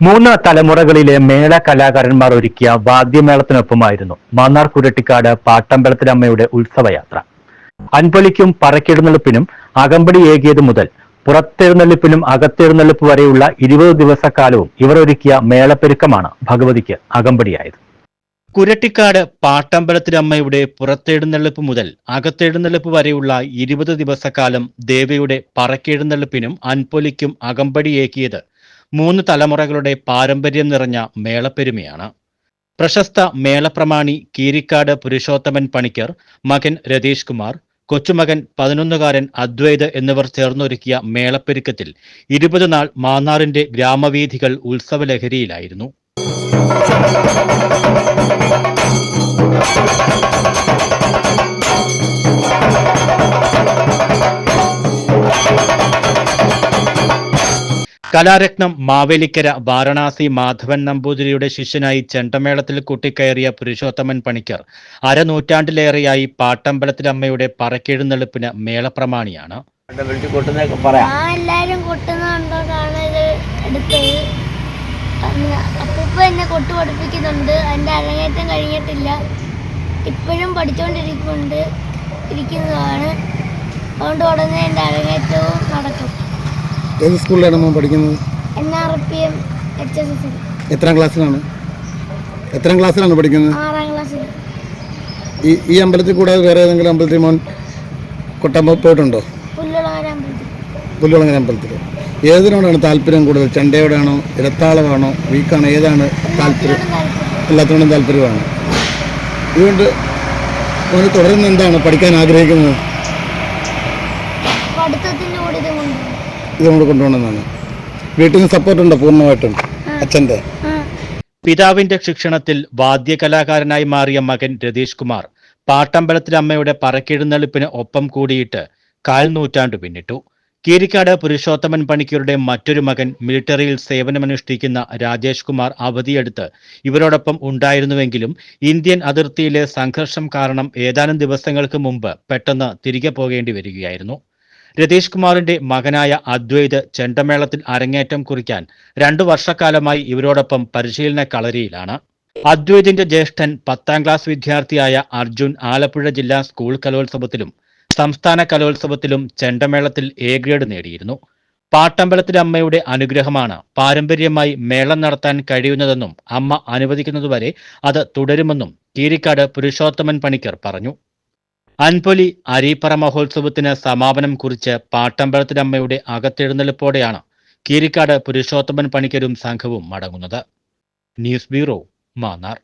മൂന്ന് തലമുറകളിലെ മേള കലാകാരന്മാർ ഒരുക്കിയ വാദ്യമേളത്തിനൊപ്പമായിരുന്നു മാന്നാർ കുരട്ടിക്കാട് പാട്ടമ്പലത്തിലമ്മയുടെ ഉത്സവയാത്ര. അൻപൊലിക്കും പറക്കെഴുന്നള്ളിപ്പിനും അകമ്പടി ഏകിയത് മുതൽ പുറത്തെഴുന്നള്ളിപ്പിനും അകത്തെഴുന്നള്ളിപ്പ് വരെയുള്ള ഇരുപത് ദിവസക്കാലവും ഇവർ ഒരുക്കിയ മേളപ്പെരുക്കമാണ് ഭഗവതിക്ക് അകമ്പടിയായത്. കുരട്ടിക്കാട് പാട്ടമ്പലത്തിലമ്മയുടെ പുറത്തെഴുന്നള്ളിപ്പ് മുതൽ അകത്തെഴുന്നള്ളിപ്പ് വരെയുള്ള ഇരുപത് ദിവസക്കാലം ദേവിയുടെ പറക്കെഴുന്നള്ളിപ്പിനും അൻപൊലിക്കും അകമ്പടിയേക്കിയത് മൂന്ന് തലമുറകളുടെ പാരമ്പര്യം നിറഞ്ഞ മേളപ്പെരുമയാണ്. പ്രശസ്ത മേളപ്രമാണി കീരിക്കാട് പുരുഷോത്തമൻ പണിക്കർ മകൻ രതീഷ് കുമാർ കൊച്ചുമകൻ പതിനൊന്നുകാരൻ അദ്വൈത് എന്നിവർ ചേർന്നൊരുക്കിയ മേളപ്പെരുക്കത്തിൽ ഇരുപത് നാൾ മാന്നാറിന്റെ ഗ്രാമവീഥികൾ ഉത്സവലഹരിയിലായിരുന്നു. കലാരത്നം മാവേലിക്കര വാരണാസി മാധവൻ നമ്പൂതിരിയുടെ ശിഷ്യനായി ചെണ്ടമേളത്തിൽ കൂട്ടിക്കയറിയ പുരുഷോത്തമൻ പണിക്കർ അരനൂറ്റാണ്ടിലേറെയായി പാട്ടമ്പലത്തിലമ്മയുടെ പറക്കെഴുന്നള്ളിപ്പിന് മേളപ്രമാണിയാണ്. എന്നെ കൊട്ടു പഠിപ്പിക്കുന്നുണ്ട്. കഴിഞ്ഞിട്ടില്ല. ഇപ്പോഴും പഠിച്ചുകൊണ്ടിരിക്കുന്നുണ്ട് ഇരിക്കുന്നതാണ്. അതുകൊണ്ട് ഉടനെ എന്റെ അരങ്ങേറ്റവും ഏത് സ്കൂളിലാണ് മോൻ പഠിക്കുന്നത്? എത്രാം ക്ലാസ്സിലാണ്? എത്രാം ക്ലാസ്സിലാണ് പഠിക്കുന്നത്? ഈ ഈ അമ്പലത്തിൽ കൂടാതെ വേറെ ഏതെങ്കിലും അമ്പലത്തിൽ മോൻ കൊട്ടമ്പ പോയിട്ടുണ്ടോ? പുല്ലുളങ്ങര അമ്പലത്തിൽ. ഏതിനോടാണ് താല്പര്യം കൂടുതൽ? ചണ്ടയോടാണോ? ഇടത്താളമാണോ വീക്കാണോ? ഏതാണ് താല്പര്യം? എല്ലാത്തിനോടും താല്പര്യമാണ്. ഇതുകൊണ്ട് മോന് തുടർന്ന് എന്താണ് പഠിക്കാൻ ആഗ്രഹിക്കുന്നത്? പഠിത്തത്തിന്റെ കൂടെ ഇത് നമ്മൾ കൊണ്ടുപോകണമെന്നാണ്. വീട്ടിൽ നിന്ന് സപ്പോർട്ടുണ്ടോ പൂർണമായിട്ടും അച്ഛന്റെ? പിതാവിന്റെ ശിക്ഷണത്തിൽ വാദ്യകലാകാരനായി മാറിയ മകൻ രതീഷ് കുമാർ പാട്ടമ്പലത്തിലെ അമ്മയുടെ പറക്കെഴുന്നള്ളിപ്പിന് ഒപ്പം കൂടിയിട്ട് കാൽ നൂറ്റാണ്ടു പിന്നിട്ടു. കീരിക്കാട് പുരുഷോത്തമൻ പണിക്കരുടെ മറ്റൊരു മകൻ മിലിറ്ററിയിൽ സേവനമനുഷ്ഠിക്കുന്ന രാജേഷ് കുമാർ അവധിയെടുത്ത് ഇവരോടൊപ്പം ഉണ്ടായിരുന്നുവെങ്കിലും ഇന്ത്യൻ അതിർത്തിയിലെ സംഘർഷം കാരണം ഏതാനും ദിവസങ്ങൾക്ക് മുമ്പ് പെട്ടെന്ന് തിരികെ പോകേണ്ടി വരികയായിരുന്നു. രതീഷ് കുമാറിന്റെ മകനായ അദ്വൈത് ചെണ്ടമേളത്തിൽ അരങ്ങേറ്റം കുറിക്കാൻ രണ്ടു വർഷക്കാലമായി ഇവരോടൊപ്പം പരിശീലന കളരിയിലാണ്. അദ്വൈതിന്റെ ജ്യേഷ്ഠൻ പത്താം ക്ലാസ് വിദ്യാർത്ഥിയായ അർജുൻ ആലപ്പുഴ ജില്ലാ സ്കൂൾ കലോത്സവത്തിലും സംസ്ഥാന കലോത്സവത്തിലും ചെണ്ടമേളത്തിൽ എ ഗ്രേഡ് നേടിയിരുന്നു. പാട്ടമ്പലത്തിലെ അമ്മയുടെ അനുഗ്രഹമാണ് പാരമ്പര്യമായി മേളം നടത്താൻ കഴിയുന്നതെന്നും അമ്മ അനുവദിക്കുന്നതുവരെ അത് തുടരുമെന്നും കീരിക്കാട് പുരുഷോത്തമൻ പണിക്കർ പറഞ്ഞു. അൻപൊലി അരീപ്പറ മഹോത്സവത്തിന് സമാപനം കുറിച്ച് പാട്ടമ്പലത്തിലമ്മയുടെ അകത്തെഴുന്നള്ളിപ്പോടെയാണ് കീരിക്കാട് പുരുഷോത്തമൻ പണിക്കരും സംഘവും മടങ്ങുന്നത്. News bureau Mannar.